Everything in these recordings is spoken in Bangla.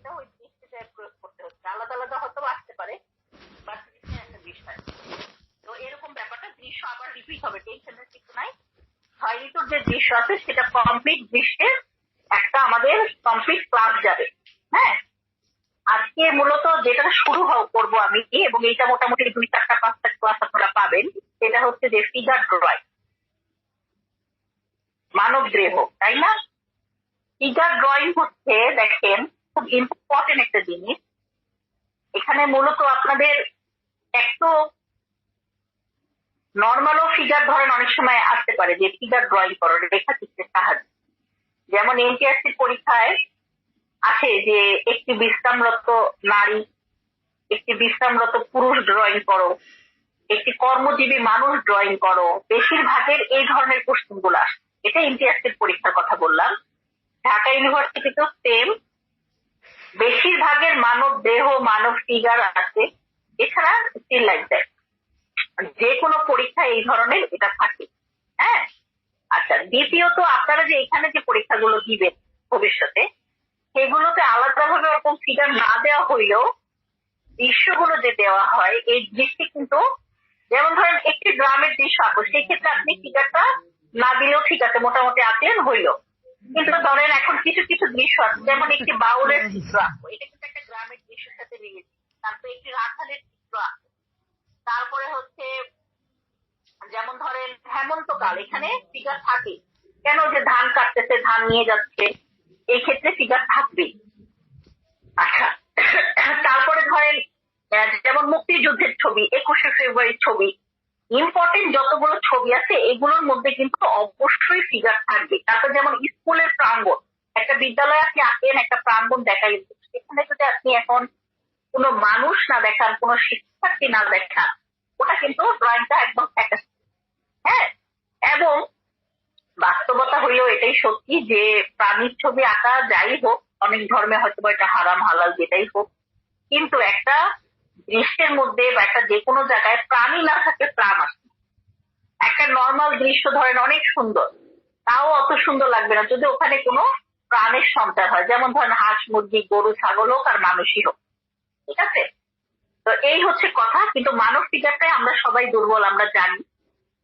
সেটা ওই দৃষ্টিতে প্রয়োগ করতে হচ্ছে। আলাদা আলাদা হয়তো আসতে পারে তো এরকম ব্যাপারটা দৃশ্য আবার রিপিট হবে টেনশনের কিছু নাই। যে দৃশ্য আছে, সেটা কমপ্লিট দৃশ্যের একটা আমাদের কমপ্লিট ক্লাস যাবে। হ্যাঁ? আজকে মূলত যেটা শুরু করব আমি এবং এইটা মোটামুটি দুই চারটা, পাঁচটা ক্লাস আপনারা পাবেন, সেটা হচ্ছে যে ফিগার ড্রয়িং মানব দেহ তাই না? ফিগার ড্রয়িং হচ্ছে, দেখেন খুব ইম্পর্টেন্ট একটা জিনিস। এখানে মূলত আপনাদের একটু নর্মালও ফিগার ধরেন অনেক সময় আসতে পারে যে ফিগার ড্রয়িং করো, রেখা চিত্রের সাহায্যে। যেমন এনটিআরসি পরীক্ষায় আছে যে একটি বিশ্রামরত নারী, একটি বিশ্রামরত পুরুষ ড্রয়িং করো, একটি কর্মজীবী মানুষ ড্রয়িং করো, বেশিরভাগের এই ধরনের কোশ্চেনগুলো আসে। এটা এনটিআরসির পরীক্ষার কথা বললাম। ঢাকা ইউনিভার্সিটিতেও সেম বেশিরভাগের মানব দেহ, মানব ফিগার আছে। এছাড়া স্টিল লাইক দ্যাট যে কোনো পরীক্ষায় এই ধরনের এটা থাকে। হ্যাঁ? আচ্ছা দ্বিতীয়ত আপনারা যে এখানে যে পরীক্ষাগুলো দিবেন ভবিষ্যতে, সেগুলোতে আলাদাভাবে ওরকম ফিগার না দেওয়া হইলেও দৃশ্যগুলো যে দেওয়া হয়, এই দৃষ্টি কিন্তু যেমন ধরেন একটি গ্রামের দৃশ্য আঁকো সেই ক্ষেত্রে আপনি ফিগারটা না দিলেও ঠিক আছে, মোটামুটি আঁকলেন হইল। কিন্তু ধরেন এখন কিছু কিছু দৃশ্য আছে যেমন একটি বাউলের চিত্র আঁকো এটা কিন্তু একটা গ্রামের দৃশ্যের সাথে মিলেছে। তারপর একটি রাখালের চিত্র আঁকো তারপরে হচ্ছে যেমন ধরেন হেমন্তকাল এখানে ফিগার থাকে। কেন যে ধান কাটতেছে ধান নিয়ে যাচ্ছে? এই ক্ষেত্রে ফিগার থাকবে। আচ্ছা তারপরে ধরেন যেমন মুক্তিযুদ্ধের ছবি একুশে ফেব্রুয়ারির ছবি ইম্পর্টেন্ট যতগুলো ছবি আছে, এগুলোর মধ্যে কিন্তু অবশ্যই ফিগার থাকবে। তারপর যেমন স্কুলের প্রাঙ্গণ, একটা বিদ্যালয়ে আপনি আসেন, একটা প্রাঙ্গণ দেখা গেছে সেখানে যদি আপনি এখন কোনো মানুষ না দেখান, কোনো শিক্ষার্থী না দেখান, ওটা কিন্তু ড্রয়িংটা একদম হ্যাঁ? এবং বাস্তবতা হইলেও এটাই সত্যি যে প্রাণীর ছবি আঁকা যাই হোক, অনেক ধর্মে হয়তো এটা হারাম, হালাল যেটাই হোক, কিন্তু একটা দৃশ্যের মধ্যে বা একটা যে কোনো জায়গায় প্রাণী না থাকে প্রাণ আসে একটা নর্মাল দৃশ্য ধরেন অনেক সুন্দর, তাও অত সুন্দর লাগবে না যদি ওখানে কোনো প্রাণের সঞ্চার হয়। যেমন ধরেন হাঁস, মুরগি, গরু, ছাগল হোক আর মানুষই হোক। ঠিক আছে? তো এই হচ্ছে কথা, কিন্তু মানব ফিগারটাই আমরা সবাই দুর্বল, আমরা জানি।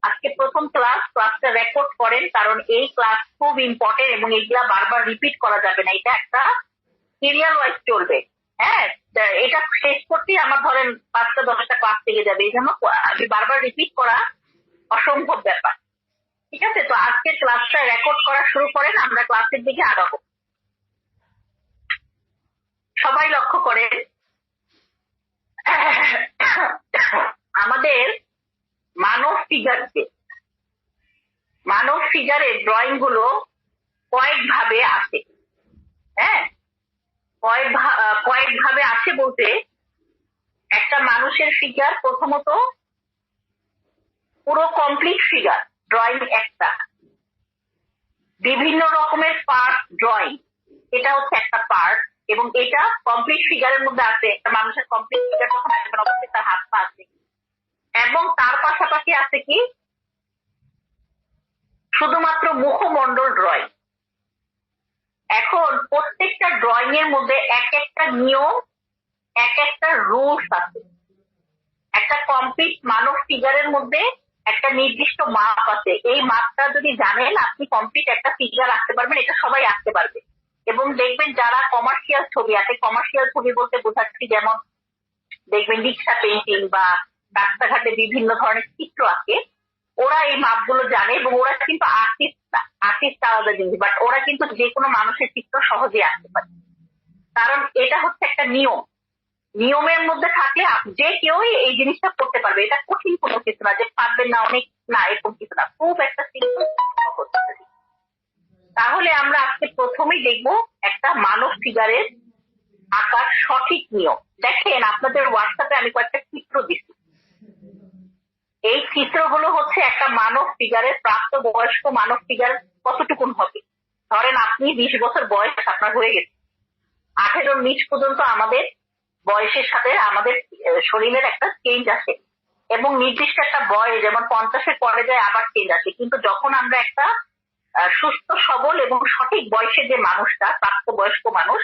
আজকে প্রথম ক্লাস ক্লাসটা রেকর্ড করেন, কারণ এই ক্লাস খুব ইম্পর্টেন্ট এবং এইগুলা বারবার রিপিট করা যাবে না। এটা একটা সিরিয়াল ওয়াইজ চলবে। হ্যাঁ এটা শেষ করতেই আমার ধরেন পাঁচটা, দশটা ক্লাস থেকে যাবে। এই জন্য বারবার রিপিট করা অসম্ভব ব্যাপার। ঠিক আছে? তো আজকে ক্লাসটা রেকর্ড করা শুরু করেন, আমরা ক্লাসের দিকে আগাবো। সবাই লক্ষ্য করেন। আমাদের মানব ফিগারকে মানব ফিগারের ড্রয়িংগুলো কয়েক ভাবে আসে হ্যাঁ? কয়েক ভাবে আছে বলতে, একটা মানুষের ফিগার প্রথমত পুরো কমপ্লিট ফিগার ড্রয়িং একটা। বিভিন্ন রকমের পার্ট ড্রয়িং এটা হচ্ছে একটা পার্ট এবং এটা কমপ্লিট ফিগারের মধ্যে আছে। একটা মানুষের কমপ্লিট ফিগার যখন অবশ্যই তার হাত পা আছে এবং তার পাশাপাশি আছে কি? শুধুমাত্র মুখমণ্ডল ড্রয়িং এখন প্রত্যেকটা ড্রয়িং এর মধ্যে এক একটা নিয়ম, এক একটা রুলস আছে। একটা কমপ্লিট মানব ফিগারের মধ্যে একটা নির্দিষ্ট মাপ আছে। এই মাপটা যদি জানেন, আপনি কমপ্লিট একটা ফিগার আঁকতে পারবেন, এটা সবাই আঁকতে পারবে। এবং দেখবেন যারা কমার্শিয়াল ছবি আছে কমার্শিয়াল ছবি বলতে বোঝাচ্ছি যেমন দেখবেন রিক্সা পেন্টিং বা রাস্তাঘাটে বিভিন্ন ধরনের চিত্র আঁকে ওরা এই মাপগুলো জানে এবং ওরা কিন্তু আর্টিস্ট আর্টিস্ট আলাদা জিনিস বাট ওরা কিন্তু যে কোনো মানুষের চিত্র সহজে আঁকতে পারে। কারণ এটা হচ্ছে একটা নিয়ম। নিয়মের মধ্যে থাকলে যে কেউই এই জিনিসটা করতে পারবে। এটা কঠিন কোনো কিছু না যে পারবেন না অনেক, না এরকম কিছু না। খুব একটা তাহলে আমরা আজকে প্রথমেই দেখব একটা মানব ফিগারের আঁকার সঠিক নিয়ম। দেখেন, আপনাদের হোয়াটসঅ্যাপে আমি কয়েকটা চিত্র দিচ্ছি। এই চিত্রগুলো হচ্ছে একটা মানব ফিগারের প্রাপ্ত বয়স্ক মানব ফিগার কতটুকুন হবে? ধরেন আপনি বিশ বছর বয়স, আপনার হয়ে গেছে। আঠেরোর নিচ পর্যন্ত আমাদের বয়সের সাথে আমাদের শরীরের একটা চেঞ্জ আসে। এবং নির্দিষ্ট একটা বয়স, যেমন পঞ্চাশের পরে যায়, আবার চেঞ্জ আসে। কিন্তু যখন আমরা একটা সুস্থ, সবল এবং সঠিক বয়সের যে মানুষটা, প্রাপ্ত বয়স্ক মানুষ,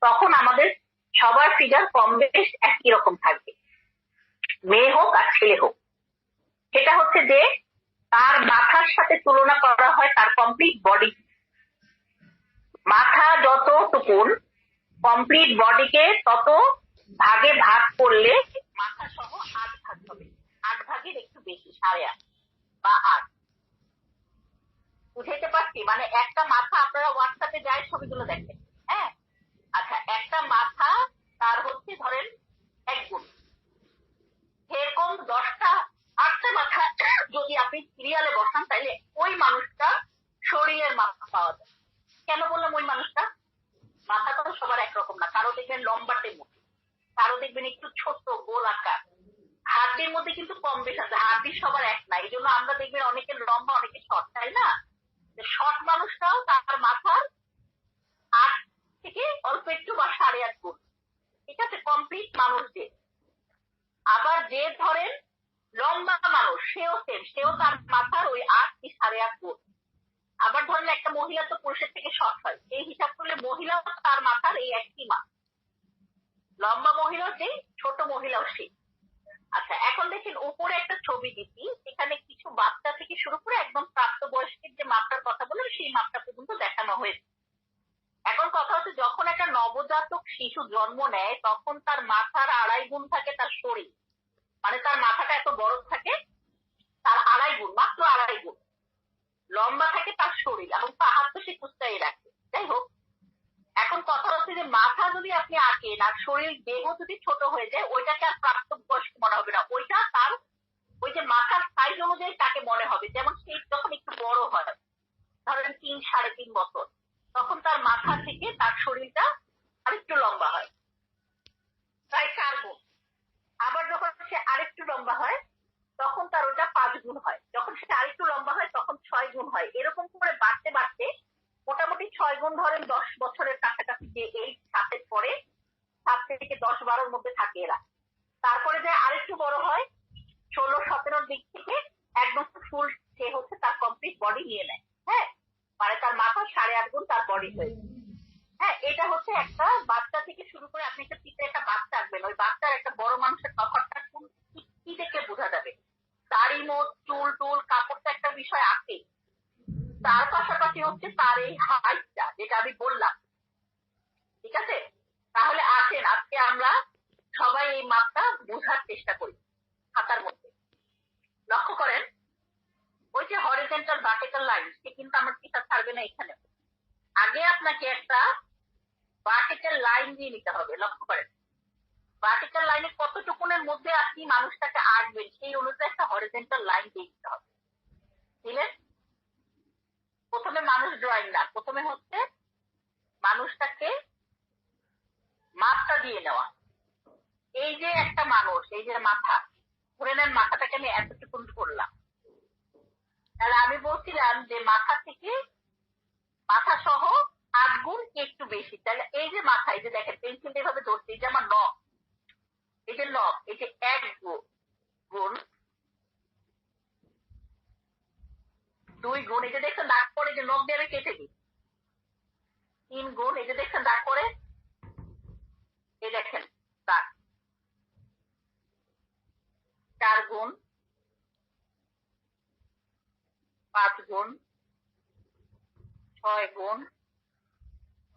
তখন আমাদের সবার ফিগার কম বেশ একই রকম থাকবে। মেয়ে হোক আর ছেলে হোক। সেটা হচ্ছে যে তার মাথার সাথে তুলনা করা হয় তার কমপ্লিট বডি মাথা যত টুকুন কমপ্লিট বডিকে তত ভাগে ভাগ করলে মাথা সহ আট ভাগ হবে। আট ভাগের একটু বেশি, সাড়ে আট বা আট। বুঝাইতে পারছি? মানে একটা মাথা আপনারা হোয়াটসঅ্যাপে যায়, ছবিগুলো দেখেন। হ্যাঁ? আচ্ছা একটা মাথা তার হচ্ছে ধরেন এক গুণ। সেরকম দশটা আটটা মাথা, যদি আপনি সিরিয়ালে বসান তাহলে ওই মানুষটা শরীরের মাথা পাওয়া যায়। কেন বললাম ওই মানুষটা? মাথা তো সবার একরকম না। কারও দেখবেন লম্বাটে মুখ কারও দেখবেন একটু ছোট গোল আকার। হাড্ডির মধ্যে কিন্তু কম বেশ আছে। হাড্ডি সবার এক না। এই জন্য আমরা দেখবেন অনেকের লম্বা, অনেকে শর্ট তাই না? শর্ট মানুষটাও তার মাথার আট থেকে অল্প একটু বা সাড়ে আট গুণ ঠিক আছে? কমপ্লিট মানুষ যে। আবার যে ধরেন লম্বা মানুষ, সেও সেম, সেও তার মাথার ওই আট কি সাড়ে আট গুণ আবার ধরেন একটা মহিলা তো পুরুষের থেকে শর্ট হয়, এই হিসাব করলে মহিলাও তার মাথার এই একই মা লম্বা মহিলাও সেই, ছোট মহিলাও সেই। আচ্ছা এখন দেখেন উপরে একটা ছবি দিচ্ছি সেখানে কিছু বাচ্চা থেকে শুরু করে একদম প্রাপ্তবয়স্কের যে মাপটার কথা বললাম, সেই মাপটা পর্যন্ত দেখানো হয়েছে। এখন কথা হচ্ছে, যখন একটা নবজাতক শিশু জন্ম নেয়, তখন তার মাথার আড়াই গুণ থাকে তার শরীর। মানে তার মাথাটা এত বড় থাকে, তার আড়াই গুণ, মাত্র আড়াই গুণ। লম্বা থাকে তার শরীর, এবং পা হাত তো সে কুস্তাই রাখে। যাই হোক, এখন কথা হচ্ছে যে মাথা যদি আপনি আঁকেন আর শরীর দেহ যদি ছোট হয়ে যায়, ওইটাকে আর প্রাপ্ত বয়স্ক মনে হবে না। ওইটা তার, ওই যে মাথার সাইজ অনুযায়ী তাকে মনে হবে, যেমন সে যখন একটু বড় হয়, ধরেন তিন সাড়ে তিন বছর তখন তার মাথা থেকে তার শরীরটা আরেকটু লম্বা হয় প্রায় চার গুণ আবার যখন সে আরেকটু লম্বা হয় তখন তার ওটা পাঁচ গুণ হয় যখন সে আরেকটু লম্বা হয় তখন ছয় গুণ হয় এরকম করে বাড়তে বাড়তে মোটামুটি ছয় গুণ ধরেন দশ বছরের কাছাকাছি যে এই সাতের পরে সাত থেকে দশ বারোর মধ্যে থাকে এরা তারপরে যে আরেকটু বড় হয় ষোলো সতেরোর দিক থেকে একদম ফুল সে হচ্ছে তার কমপ্লিট বডি নিয়ে নেয়। হ্যাঁ? মানে তার মাথা সাড়ে আট গুণ তার বডি হয়ে যায়। হ্যাঁ এটা হচ্ছে একটা বাচ্চা থেকে শুরু করে আপনি একটা পিঠে একটা বাচ্চা আঁকবেন ওই বাচ্চার একটা বড় মানুষের তফাৎটা কোন কি- কি দেখে বোঝা যাবে দাড়ি মোট চুল টুল কাপড়টা একটা বিষয় আঁকে তার পাশাপাশি হচ্ছে তার এই হাইটটা যেটা আমি বললাম ঠিক আছে তাহলে আসেন আজকে আমরা সবাই এই মাপটা বোঝার চেষ্টা করি খাতার মধ্যে লক্ষ্য করেন ওই যে হরিজেন্টাল ভার্টিক্যাল লাইন সে কিন্তু আমার টিচার ছাড়বে না এখানে আগে আপনাকে একটা ভার্টিক্যাল লাইন দিয়ে নিতে হবে লক্ষ্য করেন ভার্টিক্যাল লাইনে কতটুকুনের মধ্যে মানুষটাকে আঁকবেন সেই অনুযায়ী একটা হরিজেন্টাল লাইন দিয়ে দিতে হবে। দিলেন প্রথমে মানুষ ড্রয়িং না, প্রথমে হচ্ছে মানুষটাকে মাপটা দিয়ে নেওয়া। এই যে একটা মানুষ, এই যে মাথা, ধরে নেন মাথাটাকে আমি এতটুকুন করলাম তাহলে আমি বলছিলাম যে মাথা থেকে মাথা সহ আট গুণ একটু বেশি। তাহলে এই যে মাথা, এই যে দেখেন পেন্সিল এভাবে ধরছে, এই যে আমার নখ। নখ এই যে এক গুণ দুই গুণ যে দেখছেন দাগ পরে যে দিয়ে আমি কেটে দিই। তিন গুণ যে দেখছেন, দাগ পরে এই দেখেন, দাগ। চার গুণ, পাঁচ গুণ, ছয় গুণ,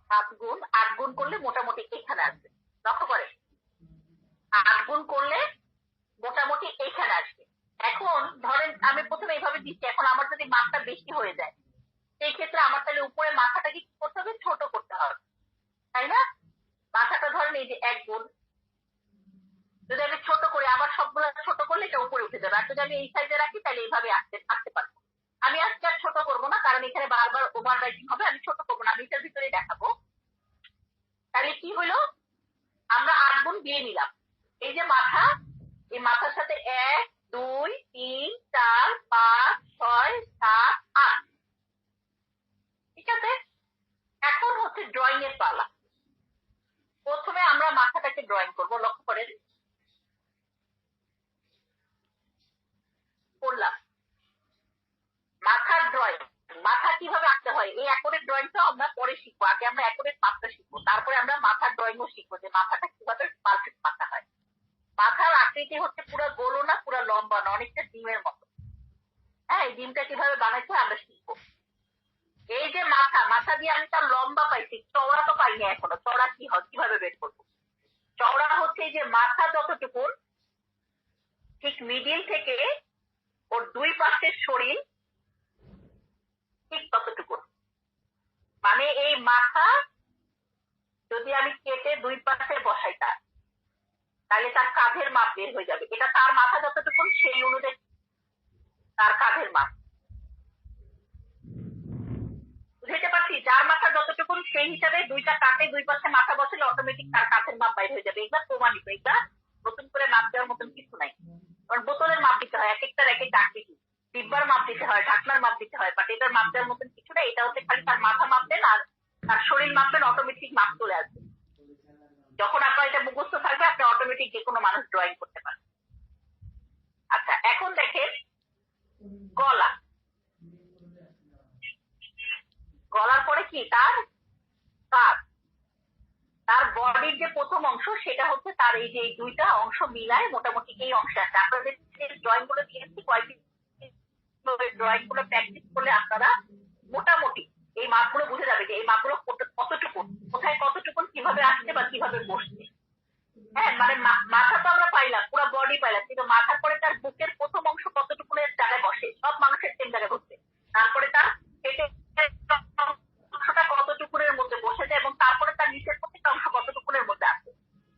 সাত গুণ, আট গুণ করলে মোটামুটি এখানে আসবে। লক্ষ্য করে। আট গুণ করলে মোটামুটি এখানে আসবে। এখন ধরেন আমি প্রথমে এইভাবে দিচ্ছি, এখন আমার যদি মাপটা বেশি হয়ে যায়, সেই ক্ষেত্রে আমার তাহলে উপরে মাথাটাকে কি করতে হবে? ছোট করতে হবে। তাই না? মাথাটা ধরেন এই যে এক গুণ। যদি আমি ছোট করে, আবার সবগুলো ছোট করলে এটা উপরে উঠে যাবে। আর যদি আমি এই সাইডে রাখি, তাহলে এইভাবে আসতে আসতে পারব। আমি আজকে আর ছোট করব না, কারণ এখানে বারবার ওভার রাইটিং হবে, আমি ছোট করব না। আমি ভিতরে দেখাবো। তাহলে কি হলো? আমরা আট গুণ দিয়ে নিলাম। এই যে মাথা, এই মাথার সাথে এক, দুই, তিন, চার, পাঁচ, ছয়, সাত, আট। ঠিক আছে? এখন হচ্ছে ড্রয়িং এর পালা। প্রথমে আমরা মাথাটাকে ড্রয়িং করব, লক্ষ্য করেন। করলাম। মাথার ড্রয়িং মাথা কীভাবে আঁকতে হয়? এই অ্যাকোরেট ড্রয়িংটা আমরা পরে শিখব। আগে আমরা অ্যাকোরেট মাপটা শিখব। তারপরে আমরা মাথার ড্রয়িংও শিখব যে মাথাটা কীভাবে পারফেক্ট মাথা হয়। মাথার আকৃতি হচ্ছে পুরো গোলো না, পুরো লম্বা না, অনেকটা ডিমের মতো। হ্যাঁ এই ডিমটা কীভাবে বানাইতে হয় আমরা শিখব। এই যে মাথা মাথা দিয়ে আমি তার লম্বা পাইছি, চওড়া তো পাইনি এখনও। চওড়া কি হয়? কীভাবে বের করব? চওড়া হচ্ছে যে মাথা যতটুকু ঠিক মিডিল থেকে ওর দুই পাশের শরীর, ঠিক ততটুকু মানে এই মাথা যদি আমি কেটে দুই পাশে বসাই তার তাহলে তার কাঁধের মাপ বের হয়ে যাবে। এটা তার মাথা যতটুকু সেই অনুযায়ী তার কাঁধের মাপ। বুঝতে পারছি? যার মাথা যতটুকু সেই হিসাবে দুইটা কাটে দুই পাশে মাথা বসলে অটোমেটিক তার কাঁধের মাপ বাইর হয়ে যাবে। এগুলা প্রমাণিত। এগুলা নতুন করে মাপ দেওয়ার মতন কিছু নাই। কারণ বোতলের মাপ দিতে হয়, এক একটার এক এক আকৃতি। ডিব্বার মাপ দিতে হয়, ঢাকনার মাপ দিতে হয় বাট এটার মাপ দেওয়ার মতন কিছু না এটা হচ্ছে খালি তার মাথা মাপবেন আর তার শরীর মাপবেন অটোমেটিক মাপ চলে আসবে যখন আপনার এটা মুখস্থ থাকবে আপনি অটোমেটিক যে কোনো মানুষ ড্রয়িং করতে পারেন আচ্ছা এখন দেখেন গলা। গলার পরে কি? তার কাঁধ। তার বডির যে প্রথম অংশ, সেটা হচ্ছে তার এই যে দুইটা অংশ মিলায় মোটামুটি এই অংশে আছে। আপনাদের ড্রয়িংগুলো দিয়েছি, কয়েকদিন ড্রয়িংগুলো প্র্যাকটিস করলে আপনারা মোটামুটি এই মাপগুলো বুঝে যাবে যে এই মাপগুলো কত- কতটুকু, কোথায় কতটুকু, কীভাবে আসছে বা কীভাবে বসছে। হ্যাঁ মানে মাথা তো আমরা পাইলাম, পুরো বডি পাইলাম, কিন্তু মাথার পরে তার বুকের প্রথম অংশ কতটুকু জায়গায় বসে, সব মানুষের সেম জায়গায় বসে। তারপরে তার পেটের অংশটা কতটুকুনের মধ্যে বসে যায় এবং তারপরে তার নিচের প্রত্যেকটা অংশ কতটুকুনের মধ্যে আছে।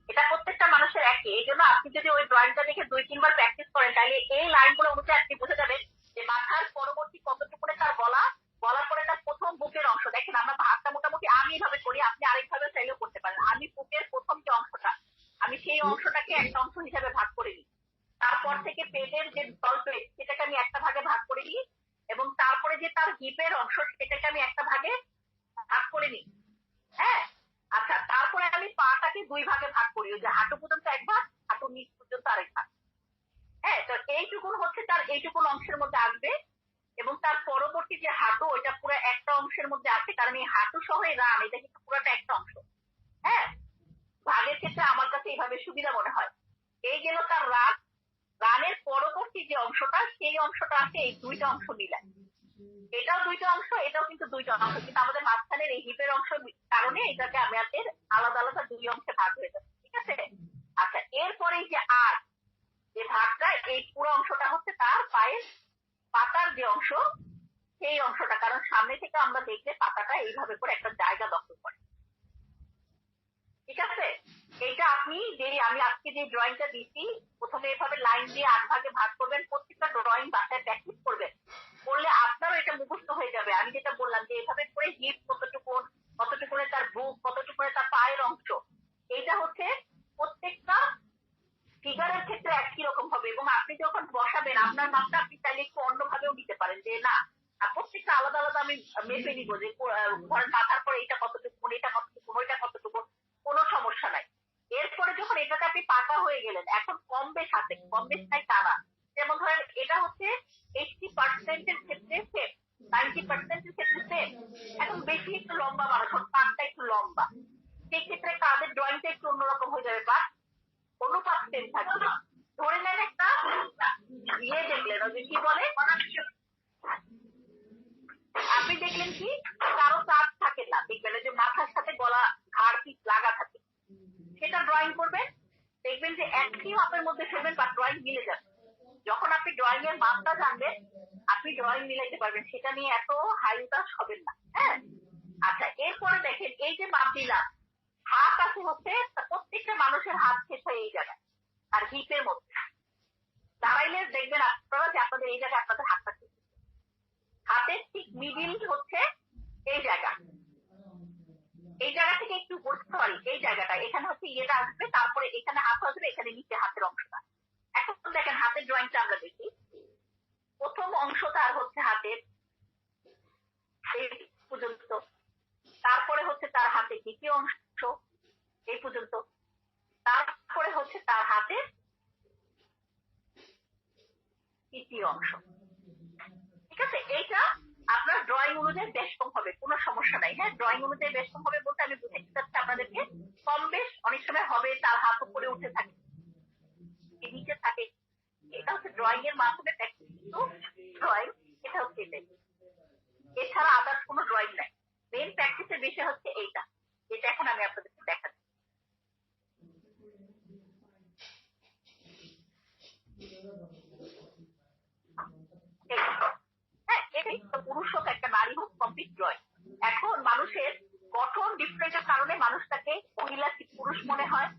এটা প্রত্যেকটা মানুষের একই, এই জন্য আপনি যদি ওই ড্রয়িংটা দেখে দুই, তিনবার প্র্যাকটিস করেন, তাহলে এই লাইনগুলো অনুযায়ী আপনি বুঝে যাবেন যে মাথার পরবর্তী কতটুকুনে তার গলা গলার পরে তার প্রথম বুকের অংশ দেখেন আমরা ভাগটা মোটামুটি আমি এইভাবে করি আপনি আরেকভাবে চাইলেও করতে পারেন আমি বুকের প্রথম যে অংশটা আমি সেই অংশটাকে একটা অংশ হিসাবে ভাগ করে নিই তারপর থেকে পেটের যে তলপেট সেটাকে আমি একটা ভাগে ভাগ করে নিই এবং তারপরে যে তার হিপের অংশ সেটাকে আমি একটা ভাগে ভাগ করে নিই হ্যাঁ আচ্ছা তারপরে আমি পাটাকে দুই ভাগে ভাগ করি ওই যে হাঁটু পর্যন্ত এক ভাগ হাঁটু নিচ পর্যন্ত আরেক ভাগ হ্যাঁ তো এইটুকুন হচ্ছে তার এইটুকুন অংশের মধ্যে আসবে এবং তার পরবর্তী যে হাঁটু ওইটা পুরো একটা অংশের মধ্যে আছে কারণ এই হাঁটু সহ এই রান এটা কিন্তু পুরোটা একটা অংশ হ্যাঁ ভাগের ক্ষেত্রে আমার কাছে এইভাবে সুবিধা মনে হয়। এই গেল তার রান রানের পরবর্তী যে অংশটা, সেই অংশটা আছে এই দুইটা অংশ মিলায়। এটাও দুইটা অংশ, এটাও কিন্তু দুইটা অংশ। কিন্তু আমাদের মাঝখানের এই হিপের অংশ কারণে এটাকে আমাদের আলাদা আলাদা দুই অংশে ভাগ হয়ে যাবে ঠিক আছে? আচ্ছা এরপরে যে আর, যে ভাগটা, এই পুরো অংশটা হচ্ছে তার পায়ের পাতার যে অংশ, সেই অংশটা। কারণ সামনে থেকে আমরা দেখলে পাতাটা এইভাবে করে একটা জায়গা দখল করে। ঠিক আছে? এইটা আপনি যে আমি আজকে যে ড্রয়িংটা দিচ্ছি প্রথমে এভাবে লাইন দিয়ে আট ভাগে ভাগ করবেন, প্রত্যেকটা ড্রয়িং বাসায় প্র্যাকটিস করবেন। করলে আপনারও এটা মুখস্থ হয়ে যাবে। আমি যেটা বললাম যে এভাবে করে হিপ কতটুকু কতটুকুনে তার বুক কতটুকুনে তার পায়ের অংশ এইটা হচ্ছে প্রত্যেকটা ফিগারের ক্ষেত্রে একই রকম হবে। এবং আপনি যখন বসাবেন, আপনার মাপটা আপনি চাইলে একটু অন্যভাবেও নিতে পারেন যে, না প্রত্যেকটা আলাদা আলাদা আমি মেপে নিব যে ধরেন মাথার পরে এটা কতটুকু এটা কতটুকু ওইটা কতটুকু কোনো সমস্যা নাই এরপরে যখন এটাকে আপনি পাকা হয়ে গেলেন এখন কম বেশ আছে কম বেশ নাই তা না যেমন ধরেন এটা হচ্ছে এইটটি পার্সেন্টের ক্ষেত্রে সেম নাইনটি পার্সেন্টের ক্ষেত্রে সেম এখন বেশি একটু লম্বা মানুষ ওর পাটটা একটু লম্বা সেই ক্ষেত্রে কাদের ড্রয়িংটা একটু অন্যরকম হয়ে যাবে বা অনুপাত সেম থাকবে ধরে নেন একটা ইয়ে দেখলেন ওই যে কি বলে আপনি দেখলেন কি কারও কাজ থাকে না দেখবেন ওই যে মাথার সাথে গলা ঘাড় পিঠ লাগা থাকে সেটা ড্রয়িং করবেন দেখবেন যে আপনার মধ্যে ফেলবেন বা ড্রয়িং মিলে যাবে। যখন আপনি ড্রয়িং এর মাপটা জানবেন, আপনি ড্রয়িং মিলাইতে পারবেন। সেটা নিয়ে এত হাই উদাস হবেন না হ্যাঁ? আচ্ছা এরপরে দেখেন, এই যে মাপ দিলাম, হাত আছে হচ্ছে, প্রত্যেকটা মানুষের হাত শেষ হয় এই জায়গায় আর হিপের মধ্যে দাঁড়াইলে দেখবেন আপনারা যে আপনাদের এই জায়গায় আপনাদের হাতটা শেষ হচ্ছে। হাতের ঠিক মিডিল হচ্ছে এই জায়গা এই জায়গা থেকে একটু বসতে পারি এই জায়গাটা এখানে হচ্ছে ইয়েটা আসবে তারপরে এখানে হাত আসবে এখানে নিচে হাতের অংশটা এখন দেখেন হাতের ড্রয়িংটা আমরা দেখি প্রথম অংশটা আর হচ্ছে হাতের এই পর্যন্ত তারপরে হচ্ছে তার হাতে দ্বিতীয় অংশ এই পর্যন্ত তারপরে হচ্ছে তার হাতে তৃতীয় অংশ। ঠিক আছে, এইটা আপনার ড্রয়িং অনুযায়ী বেশ হবে, কোনো সমস্যা নাই। হ্যাঁ ড্রয়িং অনুযায়ী বেশ হবে বলতে আমি বুঝাইতে চাচ্ছি আপনার আপনাদেরকে কম বেশ অনেক সময় হবে তার হাত উপরে উঠে থাকে এ নিচে থাকে এটা হচ্ছে ড্রয়িং এর মাধ্যমে প্র্যাকটিস কিন্তু ড্রয়িং এটা হচ্ছে এটাই এছাড়া আদার্স কোনো ড্রয়িং নাই মেন প্র্যাকটিসের বিষয় হচ্ছে এইটা যেটা এখন আমি আপনাদেরকে দেখাচ্ছি এই। হ্যাঁ এটাই তো পুরুষ হোক একটা নারী হোক কমপ্লিট ড্রয়িং এখন মানুষের গঠন ডিফারেন্টের কারণে মানুষটাকে মহিলা কি পুরুষ মনে হয়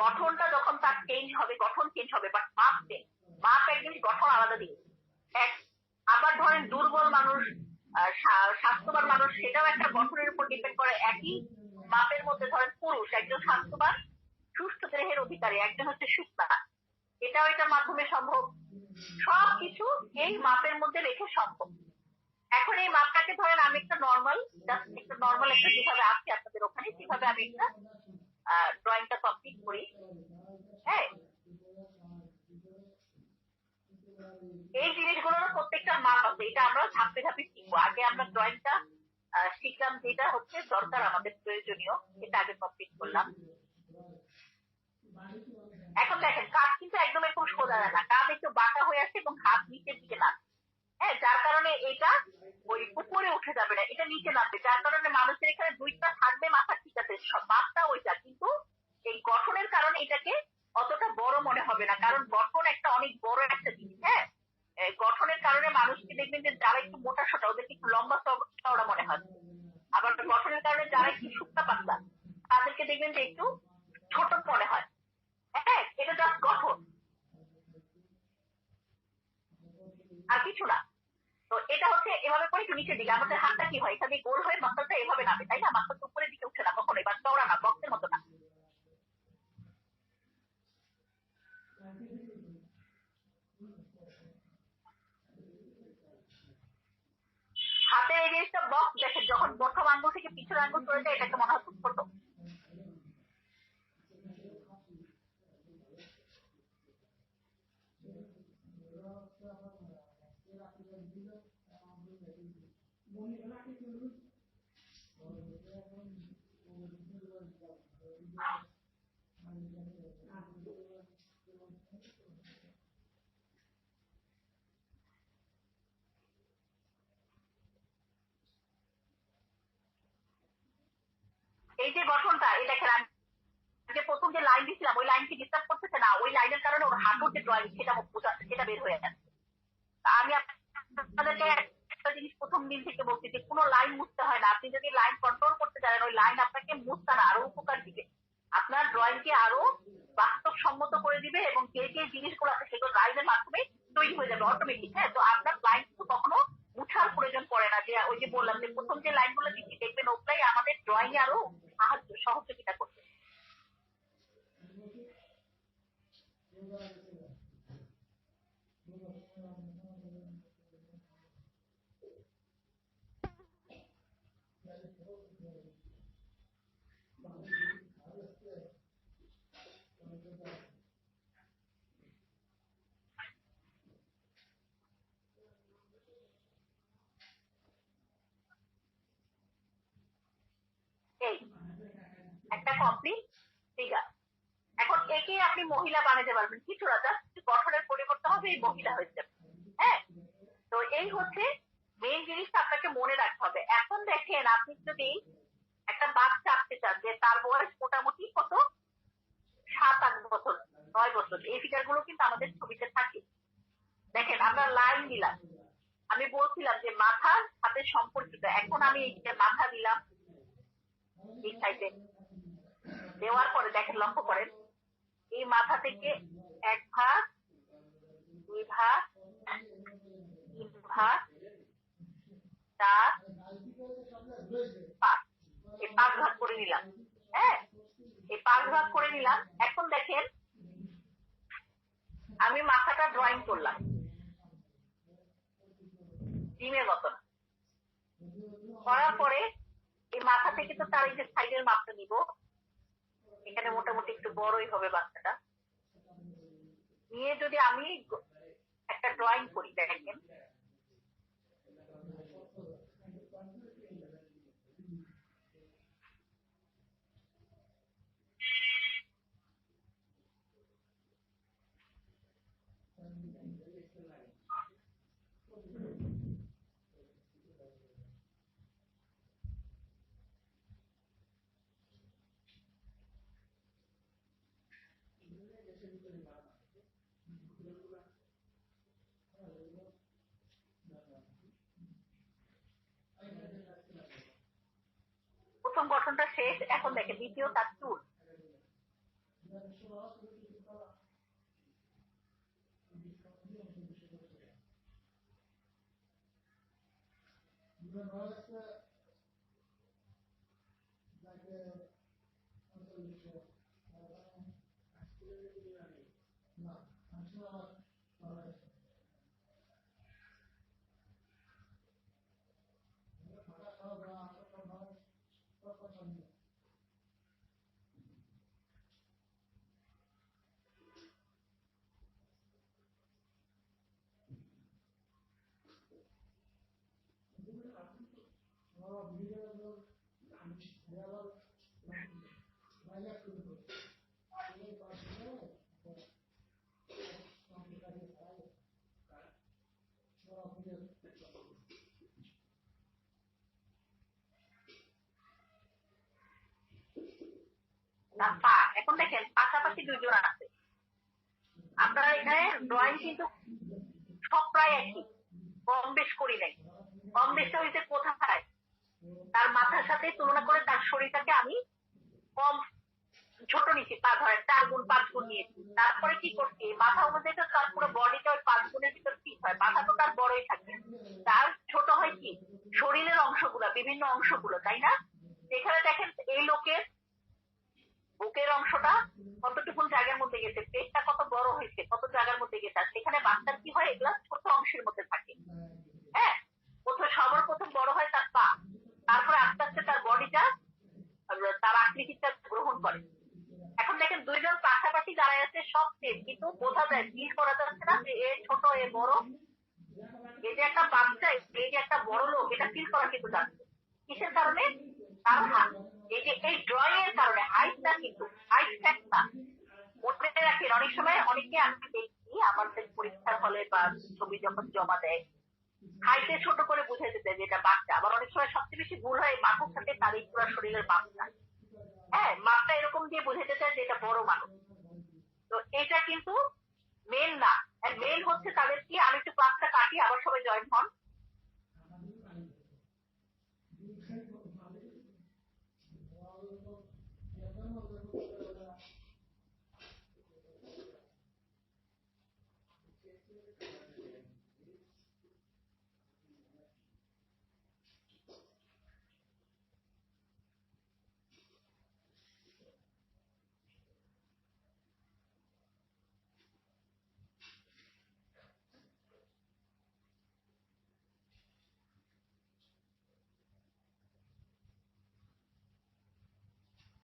গঠনটা যখন তার চেঞ্জ হবে গঠন চেঞ্জ হবে বাট মাপ চেঞ্জ মাপ এক জিনিস গঠন আলাদা জিনিস এক আবার ধরেন দুর্বল মানুষ আহ, স্বা- স্বাস্থ্যবান মানুষ সেটাও একটা গঠনের উপর ডিপেন্ড করে একই মাপের মধ্যে ধরেন পুরুষ একজন স্বাস্থ্যবান সুস্থ দেহের অধিকারী একজন হচ্ছে সুস্থা এটাও এটার মাধ্যমে সম্ভব সবকিছু এই মাপের মধ্যে রেখে সম্ভব এখন এই মাপটাকে ধরেন আমি একটা নর্মাল জাস্ট একটা নর্মাল একটা যেভাবে আছি আপনাদের ওখানে সেভাবে আমি একটা ড্রয়িংটা কমপ্লিট করি হ্যাঁ এই জিনিসগুলোর প্রত্যেকটা মাপ আছে এটা আমরা ধাপে ধাপে শিখব আগে আমরা ড্রয়িংটা শিখলাম যেটা হচ্ছে দরকার আমাদের প্রয়োজনীয়, সেটা আগে কমপ্লিট করলাম। এখন দেখেন কাজ কিন্তু একদম এরকম সোজা না কাজ একটু বাঁকা হয়ে আছে এবং হাত নিচের দিকে না হ্যাঁ যার কারণে এটা ওই উপরে উঠে যাবে না, এটা নিচে নামবে। যার কারণে মানুষের এখানে দুইটা থাকবে, মাথা ঠিক আছে, সব মাপটা ওইটা, কিন্তু এই গঠনের কারণে এটাকে অতটা বড় মনে হবে না, কারণ গঠন একটা অনেক বড় একটা জিনিস হ্যাঁ? গঠনের কারণে মানুষকে দেখবেন যে যারা একটু মোটা সোটা, ওদেরকে একটু লম্বা চওড়া- মনে হয়। আবার গঠনের কারণে যারা একটু শুকনা পাতলা, তাদেরকে দেখবেন যে একটু ছোট মনে হয়। হ্যাঁ এটা জাস্ট গঠন। আর কিছু না। তো এটা হচ্ছে এভাবে করে একটু নিচের দিকে, আমাদের হাতটা কি হয়? এখানে গোল হয়ে মাথাটা এভাবে নামে, তাই না? মাথাটা উপরের দিকে উঠে না কখনোই, বা চওড়া না বক্সের মতো না। হাতে এই জিনিসটা বক্স দেখে, যখন প্রথম আঙ্গুল থেকে পিছনের আঙ্গুল চলে যায় এটাকে মনে হয় ছোট এই যে গঠনটা এই দেখেন আমি যে প্রথম যে লাইন দিছিলাম, ওই লাইনকে ডিস্টার্ব করতেছে না, ওই লাইনের কারণে ওর হাঁটুর যে ড্রয়িং সেটা সেটা বের হয়ে যাচ্ছে আমি আপনাদেরকে একটা জিনিস প্রথম দিন থেকে বলছি যে, কোনো লাইন মুছতে হয় না। আপনি যদি লাইন কন্ট্রোল করতে জানেন ওই লাইন আপনাকে মুছতে না, আরও উপকার দিবে। আপনার ড্রয়িংকে আরও বাস্তবসম্মত করে দিবে এবং যে যে জিনিসগুলো আছে, সেগুলো লাইনের মাধ্যমে তৈরি হয়ে যাবে অটোমেটিক হ্যাঁ? তো আপনার লাইন কিন্তু কখনো মুছার প্রয়োজন পড়ে না। যে ওই যে বললাম যে প্রথম যে লাইনগুলো দিচ্ছি, দেখবেন ওটাই আমাদের ড্রয়িং আরও সাহায্য, সহযোগিতা করবে এই একটা কমপ্লিট ফিগার এখন একে আপনি মহিলা বানাতে পারবেন। কিছু না জাস্ট গঠনের পরিবর্তন হবে, এই মহিলা হয়ে যাবে হ্যাঁ? তো এই হচ্ছে মেইন জিনিসটা আপনাকে মনে রাখতে হবে। এখন দেখেন, আপনি যদি একটা বাচ্চা আঁকতে চান, যে তার বয়স মোটামুটি কত? সাত, আট বছর, নয় বছর, এই ফিগারগুলো কিন্তু আমাদের ছবিতে থাকে। দেখেন, আমরা লাইন দিলাম আমি বলছিলাম যে মাথার সাথে সম্পর্কিত। এখন আমি এই মাথা দিলাম এই সাইডে দেওয়ার পরে, দেখেন, লক্ষ্য করেন মাথা থেকে এক ভাগ, দুই ভাগ, তিন ভাগ, চার, পাঁচ। এই পাঁচ ভাগ করে নিলাম। হ্যাঁ? এই পাঁচ ভাগ করে নিলাম। এখন দেখেন, আমি মাথাটা ড্রয়িং করলাম। ডিমের মতন। করার পরে এই মাথা থেকে তো তার এই যে সাইডের মাপটা নিব। এখানে মোটামুটি একটু বড়ই হবে বাচ্চাটা। নিয়ে যদি আমি একটা ড্রয়িং করি দেখেন। গঠনটা শেষ এখন দেখেন দ্বিতীয় তার চুল তার পা, এখন দেখেন, পাশাপাশি দুইজন আছে। আপনারা এখানে ড্রয়িং কিন্তু সব প্রায় একই। কম বেশ করি নাই। কম বেশটা হইতে কোথায়? তার মাথার সাথে তুলনা করে তার শরীরটাকে আমি কম ছোট নিচে পা ধরেন চার গুণ পাঁচ গুণ নিয়েছি। তারপরে কি করছি? মাথা অনুযায়ী তো তার পুরো বডিটা ওই পাঁচ গুণের ভিতর ফিট হয়। মাথা তো তার বড়ই থাকে। তার ছোট হয় কি? শরীরের অংশগুলো, বিভিন্ন অংশগুলো, তাই না? এখানে দেখেন এই লোকের বুকের অংশটা কতটুকুন জায়গার মধ্যে গেছে পেটটা কত বড় হয়েছে কত জায়গার মধ্যে গেছে আর সেখানে বাচ্চার কি হয় এগুলা ছোট অংশের মধ্যে থাকে হ্যাঁ প্রথমে সবার প্রথম বড় হয় তার পা তারপরে আস্তে আস্তে তার বডিটা তার আকৃতিটা গ্রহণ করে এখন দেখেন দুইজন পাশাপাশি দাঁড়ায় আছে সব সেম কিন্তু বোঝা যায় ফিল করা যাচ্ছে না যে এ ছোট এ বড় এই যে একটা বাচ্চা এই যে একটা বড় লোক এটা ফিল করা কিন্তু যাচ্ছে কিসের কারণে তার হাত এই যে এই ড্রয়িং এর কারণে হাইটটা কিন্তু হাইট ফ্যাক্টটা মনে রাখেন অনেক সময় অনেকে আমি দেখি আমাদের পরীক্ষার হলে বা ছবি যখন জমা দেয় হাইটে ছোট করে বুঝে যেতে যে এটা বাচ্চা আবার অনেক সময় সবচেয়ে বেশি ভুল হয় মাথার সাথে তার এই পুরো শরীরের মাপটা হ্যাঁ মাপটা এরকম দিয়ে যে এটা বড় মানুষ। তো এটা কিন্তু মেন না। মেন হচ্ছে তাদের কি? আমি একটু ক্লাসটা কাটি, আবার সবাই জয়েন হন।